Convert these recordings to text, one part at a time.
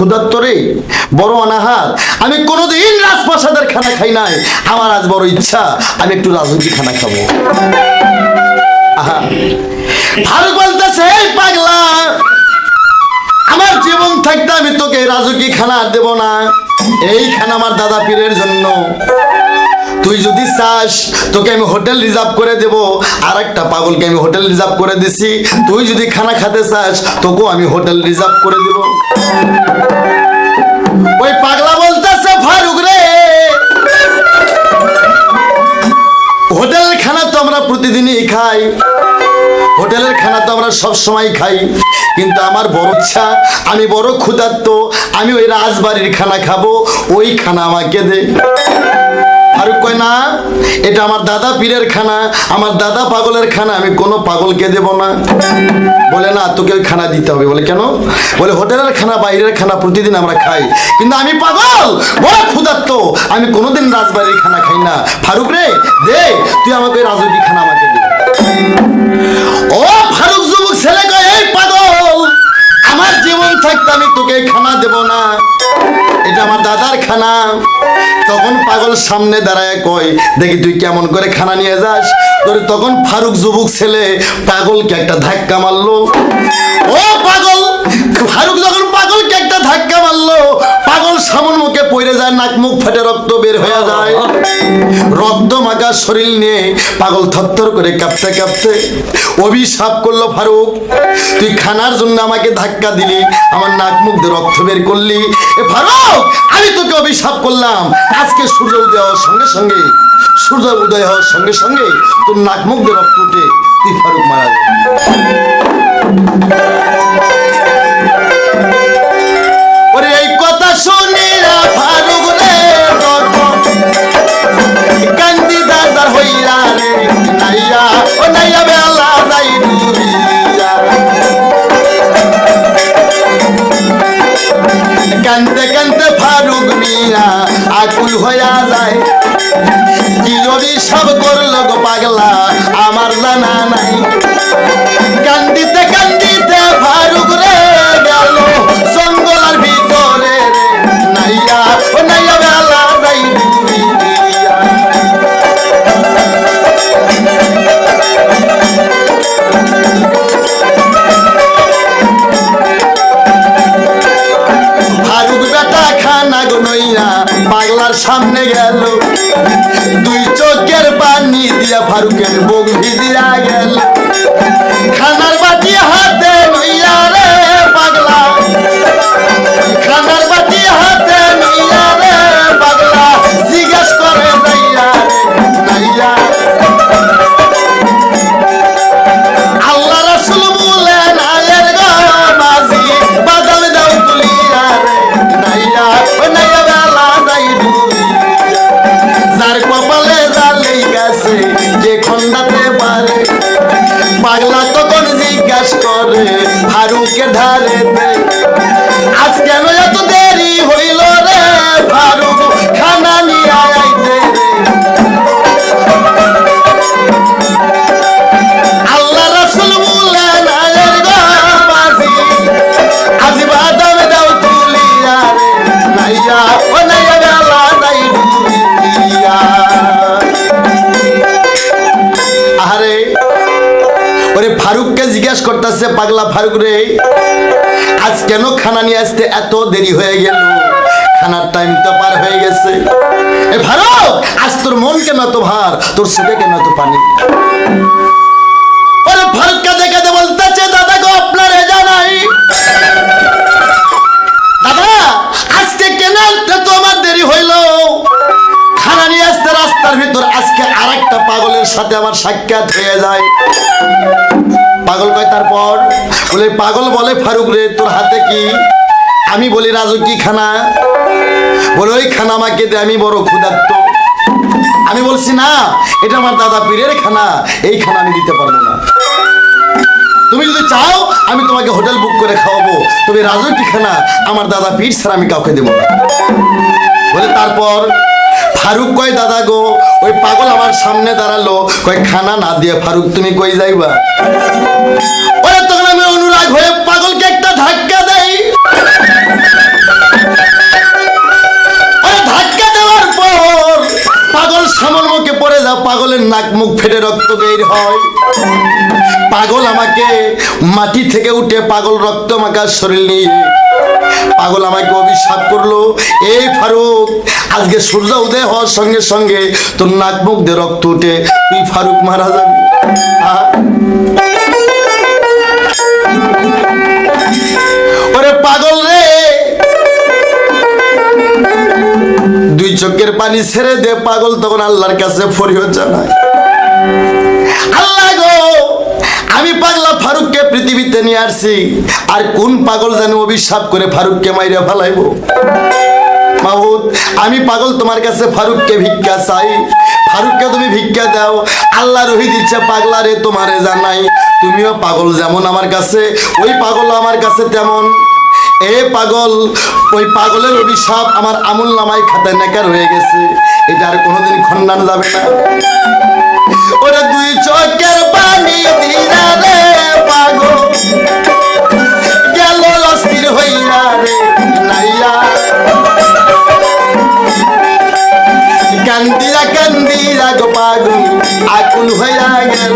ক্ষুধাত্তরে, বড় অনাহার। আমি কোনোদিন রাজপ্রাসাদের খানা খাই নাই। আমার আজ বড় ইচ্ছা, আমি একটু রাজনীতি খানা খাব। ফারুক বলতেছে পাগলা, আমার জীবন থাকতে আমি তোকে রাজকীয় খানা দেব না। এই খানা আমার দাদা পীরের জন্য। তুই যদি চাস, তোকে আমি হোটেল রিজার্ভ করে দেব। আর একটা পাগলকে আমি হোটেল রিজার্ভ করে দিছি। তুই যদি খানা খেতে চাস, তোকেও আমি হোটেল রিজার্ভ করে দেব। ওই পাগলা বলতেছে, ফারুক রে! হোটেল খানা তো আমরা প্রতিদিনই খাই। হোটেলের খানা তো আমরা সব সময় খাই। কিন্তু আমার বড় ইচ্ছা, আমি বড় ক্ষুধার্ত, আমি ওই রাজবাড়ির খানা খাব। ওই খানা আমাকে দে। ফারুক কয়, না, এটা আমার দাদা পীরের খানা, আমার দাদা পাগলের খানা, আমি কোনো পাগলকে দেব না। বলে, না, তোকে ওই খানা দিতে হবে। বলে, কেন? বলে, হোটেলের খানা, বাইরের খানা প্রতিদিন আমরা খাই, কিন্তু আমি পাগল, বড় ক্ষুধার্ত, আমি কোনোদিন রাজবাড়ির খানা খাই না। ফারুক রে, দে, তুই আমাকে রাজবাড়ির খানা আমাকে দে। ও ফারুক যুবক ছেলে কয় এই পাগল, আমার জীবন থাকতে আমি তোকে খানা দেব না। এটা আমার দাদার খানা তখন পাগল সামনে দাঁড়ায় কয়, দেখি তুই কেমন করে খানা নিয়ে যাস? তোর তখন ফারুক যুবক ছেলে পাগলকে একটা ধাক্কা মারলো। ও ফারুক যখন পাগলকে একটা ধাক্কা মারলো, পাগল সামন মুখে পড়ে যায়, নাক মুখ ফেটে রক্ত বের হয়ে যায়। রক্ত মাখা শরীর নিয়ে পাগল থরথর করে কাঁপতে কাঁপতে অভিশাপ করল ফারুক। তুই খানার জন্য আমাকে ধাক্কা দিলি, আমার নাক মুখ দিয়ে রক্ত বের করলি। এ ফারুক, আমি তোকে অভিশাপ করলাম। আজকে সূর্য উদয় হওয়ার সঙ্গে সঙ্গে, সূর্য উদয় হওয়ার সঙ্গে সঙ্গে তোর নাক মুখ দিয়ে রক্ত উঠে তুই ফারুক মারা যাবে আমার জানা নাই। কান্দিতে কান্দিতে ফারুক রে গেল জঙ্গলার ভিতরে ফারুক বেটা খানা গুনইয়া পাগলার সামনে গেল। দুই চোখের পানি দিয়া ফারুকের বুক ভিজিয়া গেল। খানার বাটি হাতে লইয়া রে পাগলা। খানার ফারুক রে। আজ কেন খানা নিয়ে আসতে এত দেরি হয়ে গেল? খানার টাইম তো পার হয়ে গেছে। এ ফারুক আজ তোর মন কেন তো ভার? তোর চোখে কেন তো পানি? ওরে ফারুককে দেখে দে বলতেছে, দাদা গো, আপনার এ জানাই দাদা, আজকে কেন তো আমার দেরি হইল? নিয়ে আসতে রাস্তার ভিতর, আজকে আরেকটা পাগলের সাথে আমার সাক্ষাৎ হয়ে যায়। পাগল কয়, তারপর? বলে, পাগল বলে, ফারুক রে, তোর হাতে কি? আমি বলি, রাজু, কি খানা? বলে, ওই খানা আমাকে দে, আমি বড় ক্ষুধার্ত। আমি বলছি, না, এটা আমার দাদা পীরের খানা, এই খানা আমি দিতে পারব না। তুমি যদি চাও, আমি তোমাকে হোটেল বুক করে খাওয়াবো। তবে রাজু, কি খানা? আমার দাদা পীর ছাড়া আমি কাউকে দেবো না। বলে, তারপর? ফারুক কয়, দাদা গো, ওই পাগল আমার সামনে দাঁড়াল। কয়, খানা না দিয়ে, ফারুক, তুমি কই যাইবা? ওরে, তখন আমি অনুরাগ হয়ে পাগলকে একটা ধাক্কা দেই। ওরে ধাক্কা দেওয়ার পর পাগল সামল মুখে পড়ে যা পাগলের নাক মুখ ফেটে রক্ত বের হয়। পাগল আমাকে মাটি থেকে উঠে পাগল রক্ত মাখার শরীর নিয়ে পাগল আমাকে অভিশাপ করল। এই ফারুক, আজকে সূর্য উদয় হওয়ার সঙ্গে সঙ্গে তোর নাক মুখ দিয়ে রক্ত উঠে। তুই ফারুক মারা যাবি। ওরে পাগল রে। দুই চোখের পানি ছেড়ে দে পাগল, তখন আল্লাহর কাছে ফরিয়ত জানায় আমি পাগলা ফারুককে পৃথিবীতে নিয়ে আসছি। আর কোন পাগল জানি অভিশাপ করে ফারুককে মাইরে ফেলাইবো? মাহুদ আমি পাগল তোমার কাছে ফারুককে ভিক্ষা চাই। ফারুককে তুমি ভিক্ষা দাও। আল্লাহ রহি দিচ্ছে পাগলা রে তোমারে জানাই। তুমিও পাগল যেমন আমার কাছে, ওই পাগল আমার কাছে তেমন। এ পাগল, ওই পাগলের অভিশাপ আমার আমুল নামাই খাতায় নেকার হয়ে গেছে। এটা আর কোনোদিন খণ্ডানো যাবে না। ওরে দুই চোখের পানি দিরা রে পাগল। গেল অস্থির হইয়া রে নাইয়া কান্দিরা কান্দিরা গো পাগল, আকুল হইয়া গেল।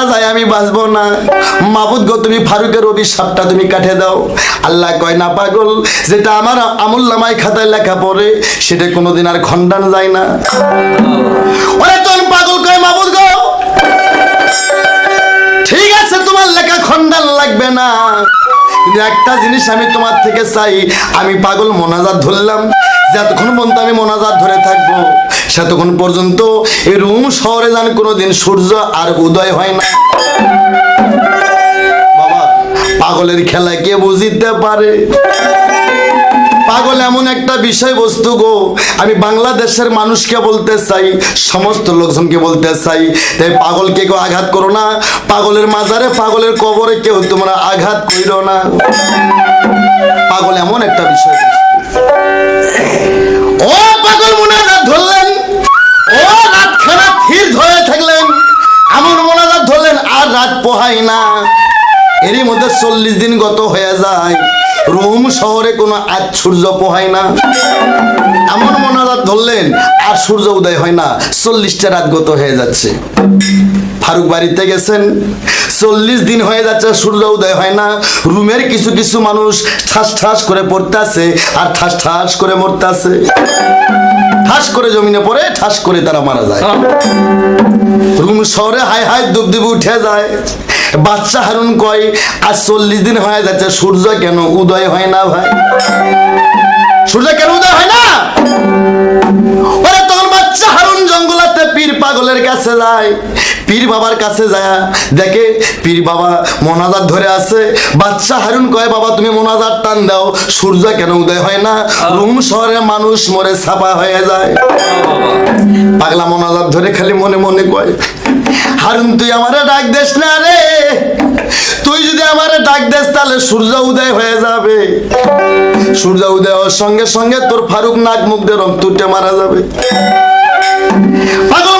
মারা যায়, আমি বাঁচবো না। মাবুদ গো, তুমি ফারুকের অভিশাপটা তুমি কাটে দাও। আল্লাহ কয়, না পাগল, যেটা আমার আমুল নামাই খাতায় লেখা পড়ে, সেটা কোনোদিন আর খণ্ডান যায় না। ওরে পাগল কয়, মাবুদ গো। ঠিক আছে, তোমার লেখা খণ্ডান লাগবে না। কিন্তু একটা জিনিস আমি তোমার থেকে চাই, আমি পাগল মোনাজাত ধরলাম। যতক্ষণ পর্যন্ত আমি মোনাজাত ধরে থাকব, সেতক্ষণ পর্যন্ত এই রুম শহরে যান কোনোদিন সূর্য আর উদয় হয় না। বাবা, পাগলের খেলা কে বুঝিতে পারে? পাগল এমন একটা বিষয়বস্তু গো, আমি বাংলাদেশের মানুষকে বলতে চাই, সমস্ত লোকজনকে বলতে চাই তাই পাগলকে কেউ আঘাত করো না, পাগলের মাজারে পাগলের কবরে কেউ তোমরা আঘাত কইরো না। পাগল এমন একটা বিষয়বস্তু। ও পাগল মোনাজাত ধরলেন। ও রাত খানা থির ধরে থাকলেন। এমন মোনাজাত ধরলেন, আর রাত পোহাই না। এরই মধ্যে চল্লিশ দিন গত হয়ে যায়। রোম শহরে কোনো আজ সূর্য পোহায় না। এমন মোনাজাত ধরলেন, আর সূর্য উদয় হয় না। চল্লিশটা রাত গত হয়ে যাচ্ছে। ফারুক বাড়িতে গেছেন। চল্লিশ দিন হয়ে যাচ্ছে সূর্য উদয় হয় না। রুমের কিছু কিছু মানুষ ঠাস ঠাস করে পড়তেছে আর ঠাস ঠাস করে মরতেছে ঠাস করে জমিনে পড়ে ঠাস করে তারা মারা যায়। রুম শহরে হাই হাই দুবদুবি উঠে যায়। বাচ্চা হারুন কয় আর চল্লিশ দিন হয়ে যাচ্ছে সূর্য কেন উদয় হয় না ভাই? সূর্য কেন কাছে যায় পীর বাবার কাছে যায় দেখে পীর বাবা মোনাজাত ধরে আছে। বাচ্চা হারুন কয়, বাবা, তুমি মোনাজাত টান দাও। সূর্য কেন উদয় হয় না? রুম শহরে মানুষ মরে ছাপা হয়ে যায়। পাগলা মোনাজাত ধরে খালি মনে মনে কয়, হারুন, তুই আমারে ডাক দেস না রে। তুই যদি আমারে ডাক দেস, তাহলে সূর্য উদয় হয়ে যাবে। সূর্য উদয় সঙ্গে সঙ্গে তোর ফারুক নাক মুখ দিয়ে রক্ত মারা যাবে। পাগল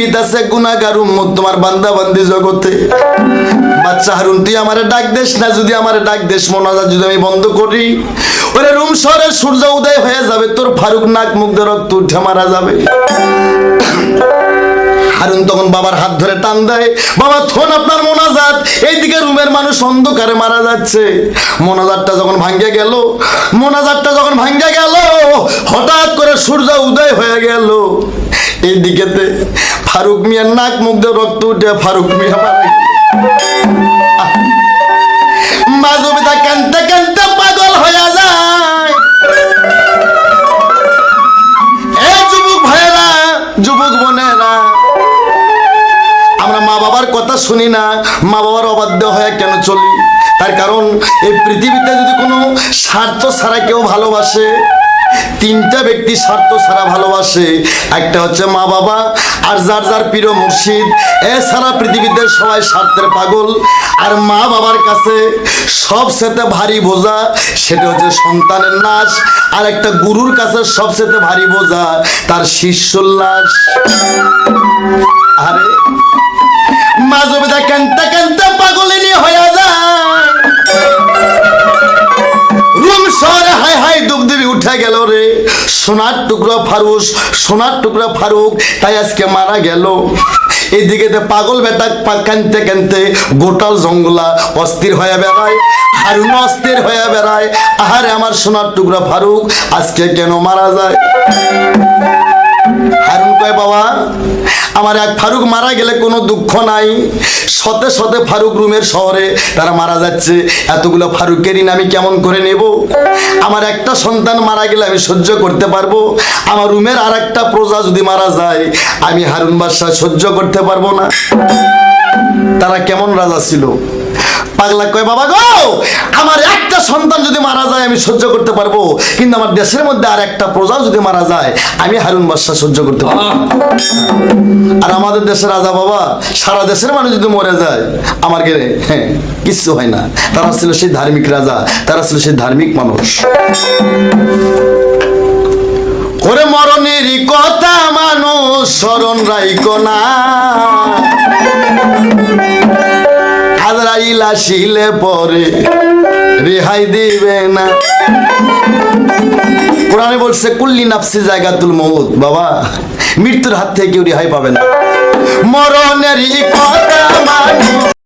পৃথিবীতে আছে গুনাগার উম্মত তোমার বান্দা বান্দি জগতে। বাচ্চা হারুন, তুই আমারে ডাক দেশ না? যদি আমারে ডাক দেশ মোনাজাত যদি আমি বন্ধ করি, ওরে রুম শহরে সূর্য উদয় হয়ে যাবে, তোর ফারুক নাক মুখ রক্ত উঠে মারা যাবে। হারুন তখন বাবার হাত ধরে টান দেয়, বাবা, থন আপনার মোনাজাত। এইদিকে রুমের মানুষ অন্ধকারে মারা যাচ্ছে। মোনাজাতটা যখন ভাঙ্গে গেল, মোনাজাতটা যখন ভাঙ্গে গেল, হঠাৎ করে সূর্য উদয় হয়ে গেল। এইদিকেতে ফারুক মিয়ার নাক মুখ দিয়ে রক্ত উঠে ফারুক মিয়া মারা গেল। মাজুবিদা কানতে কানতে পাগল হয়ে যায় এ যুবক ভাইয়েরা, যুবক বোনেরা, আমরা মা বাবার কথা শুনি না, মা বাবার অবাধ্য হয়ে কেন চলি তার কারণ, এই পৃথিবীতে যদি কোনো স্বার্থ ছাড়া কেউ ভালোবাসে তিনটা ব্যক্তি স্বার্থ ছাড়া ভালোবাসে। একটা হচ্ছে মা বাবা আর যার যার প্রিয় মুর্শিদ। এছাড়া পৃথিবীতে সবাই স্বার্থের পাগল। আর মা বাবার কাছে সবচেয়ে ভারী বোঝা সেটা হচ্ছে সন্তানের নাশ আর একটা গুরুর কাছে সবচেয়ে ভারী বোঝা তার শিষ্যোল্লাস আরে, মা মাজবিদা কান্তা কান্তা পাগলিনী হয়ে যায়। উঠে গেল রে, সোনার টুকরা ফারুস সোনার টুকরা ফারুক, তাই আজকে মারা গেল। এদিকে পাগল বেটা কানতে কানতে গোটাল জঙ্গলা অস্থির হয়ে বেড়ায় হারুন অস্থির হয়ে বেড়ায়। আহারে আমার সোনার টুকরা ফারুক, আজকে কেন মারা যায়? হারুন কয়, বাবা, আমার এক ফারুক মারা গেলে কোনো দুঃখ নাই। শতে শতে ফারুক রুমের শহরে তারা মারা যাচ্ছে। এতগুলো ফারুকের ঋণ আমি কেমন করে নেব? আমার একটা সন্তান মারা গেলে আমি সহ্য করতে পারব? আমার রুমের আর একটা প্রজা যদি মারা যায়, আমি হারুন বাদশাহ সহ্য করতে পারব না। তারা কেমন রাজা ছিল? পাগলা কয় বাবা গো আমার একটা সন্তান যদি মারা যায় আমি সহ্য করতে পারব। কিন্তু আমার দেশের মধ্যে আর একটা প্রজাও যদি মারা যায় আমি হারুন বাদশাহ সহ্য করতে পারব আর আমাদের দেশের রাজা বাবা সারা দেশের মানুষ যদি মরে যায় আমার গেলে হ্যাঁ কিচ্ছু হয় না। তারা ছিল সেই ধার্মিক রাজা তারা ছিল সেই ধার্মিক মানুষ। ওরে মরণের কথা মানুষ স্মরণ রাইকো না। আজরাইল আসিলে পরে রেহাই দিবে না। কোরআনে বলছে, কুল্লি নাফসি জায়গাতুল মৌত বাবা, মৃত্যুর হাত থেকে কেউ রেহাই পাবে না। মরণেরই কথা